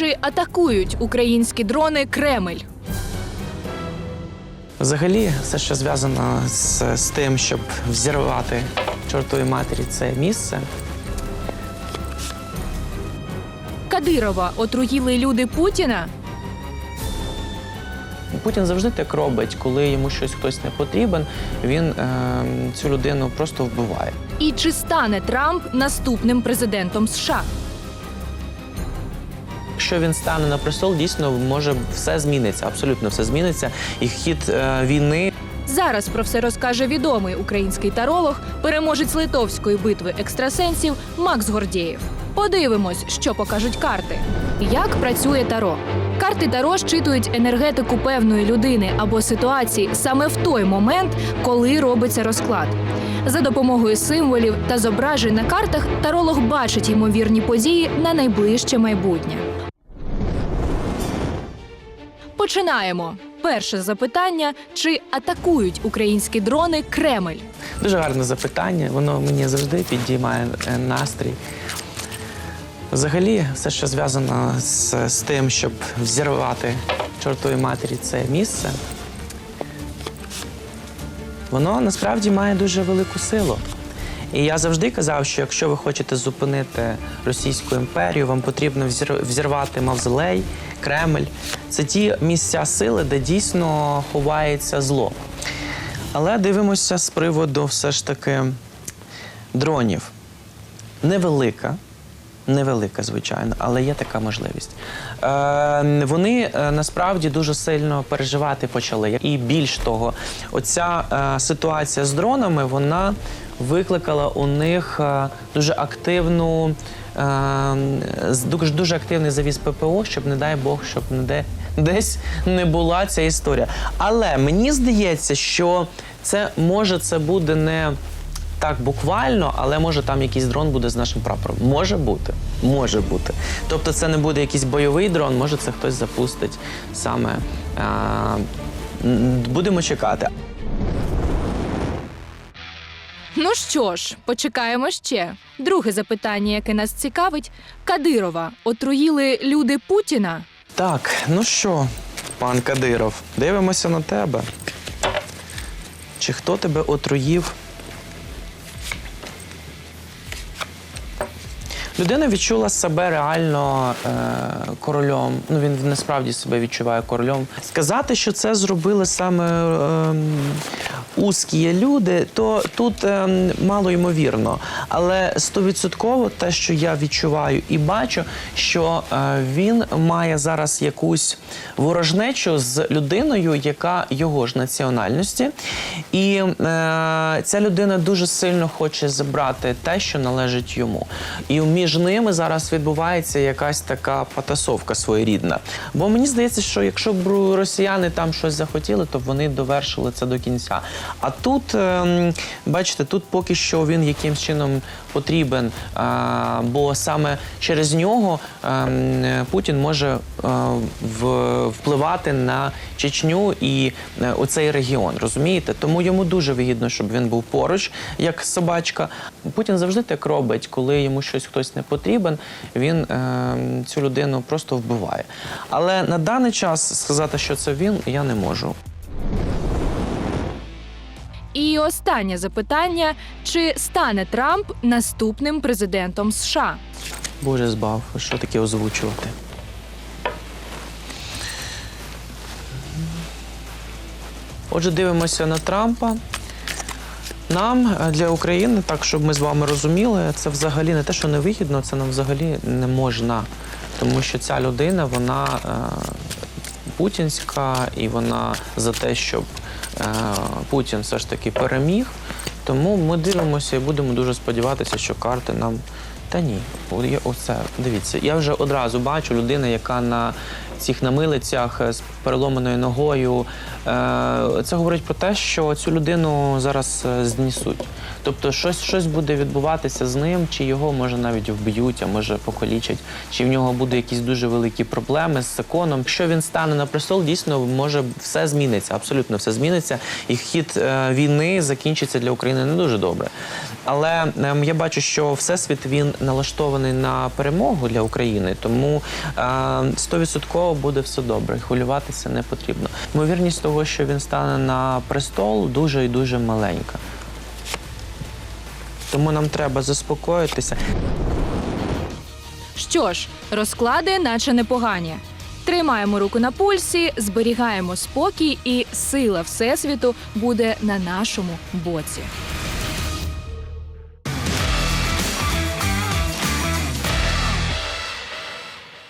Чи атакують українські дрони Кремль? Взагалі, все, що зв'язано з, з тим, щоб взірвати чортові матері це місце. Кадирова отруїли люди Путіна? Путін завжди так робить, коли йому щось хтось не потрібен, він е, цю людину просто вбиває. І чи стане Трамп наступним президентом США? Якщо він стане на престол, дійсно може все зміниться, абсолютно все зміниться. І хід е, війни Зараз про все розкаже відомий український таролог, переможець литовської битви екстрасенсів Макс Гордєєв. Подивимось, що покажуть карти. Як працює таро? Карти таро щитують енергетику певної людини або ситуації саме в той момент, коли робиться розклад. За допомогою символів та зображень на картах таролог бачить ймовірні події на найближче майбутнє. Починаємо. Перше запитання: чи атакують українські дрони Кремль? дуже гарне запитання. Воно мені завжди підіймає е, настрій. Взагалі, все, що зв'язано з, з тим, щоб взірвати чортові матері це місце, воно насправді має дуже велику силу. І я завжди казав, що якщо ви хочете зупинити Російську імперію, вам потрібно взірвати мавзолей, Кремль. Це ті місця сили, де дійсно ховається зло. Але дивимося з приводу все ж таки дронів. Невелика, невелика, звичайно, але є така можливість. Е, вони е, насправді дуже сильно переживати почали. І більш того, оця е, ситуація з дронами вона викликала у них е, дуже активну. е, Дуже, дуже активний завіс ППО, щоб, не дай Бог, щоб не де, десь не була ця історія. Але мені здається, що це може це буде не так буквально, але може там якийсь дрон буде з нашим прапором. Може бути. Може бути. Тобто це не буде якийсь бойовий дрон, може це хтось запустить саме. А, будемо чекати. Ну що ж, почекаємо ще. Друге запитання, яке нас цікавить: Кадирова отруїли люди Путіна? Так, ну що, пан Кадиров, дивимося на тебе. Чи хто тебе отруїв? Людина відчула себе реально е, королем. Ну він насправді себе відчуває королем. Сказати, що це зробили саме е, узкі люди, то тут е, мало ймовірно. Але стовідсотково те, що я відчуваю і бачу, що е, він має зараз якусь ворожнечу з людиною, яка його ж національності, і е, ця людина дуже сильно хоче забрати те, що належить йому. І між ними зараз відбувається якась така потасовка своєрідна. Бо мені здається, що якщо б росіяни там щось захотіли, то вони довершили це до кінця. А тут, ем, бачите, тут поки що він якимсь чином потрібен, бо саме через нього ем, Путін може е, впливати на Чечню і е, оцей регіон. Розумієте? Тому йому дуже вигідно, щоб він був поруч, як собачка. Путін завжди так робить, коли йому щось хтось не потрібен, він ем, цю людину просто вбиває. Але на даний час сказати, що це він, я не можу. І останнє запитання: чи стане Трамп наступним президентом США? Боже збав, що таке озвучувати? Отже, дивимося на Трампа. Нам е, для України, так щоб ми з вами розуміли, це взагалі не те, що невигідно, це нам взагалі не можна. Тому що ця людина, вона е, путінська, і вона за те, щоб е, Путін все ж таки переміг. Тому ми дивимося і будемо дуже сподіватися, що карти нам. Та ні, оце. Дивіться, я вже одразу бачу людина, яка на цих намилицях е, з переломаною ногою. Е, це говорить про те, що цю людину зараз е, знісуть. Тобто, щось щось буде відбуватися з ним, чи його може навіть вб'ють, а може покалічать, чи в нього будуть якісь дуже великі проблеми з законом. Якщо він стане на престол, дійсно може все зміниться, абсолютно все зміниться, і хід війни закінчиться для України не дуже добре. Але ем, я бачу, що всесвіт він налаштований на перемогу для України, тому ем, 100% обов'язково буде все добре, хвилюватися не потрібно. Ймовірність того, що він стане на престол, дуже і дуже маленька. Тому нам треба заспокоїтися. Що ж, розклади, наче непогані. Тримаємо руку на пульсі, зберігаємо спокій, і сила всесвіту буде на нашому боці.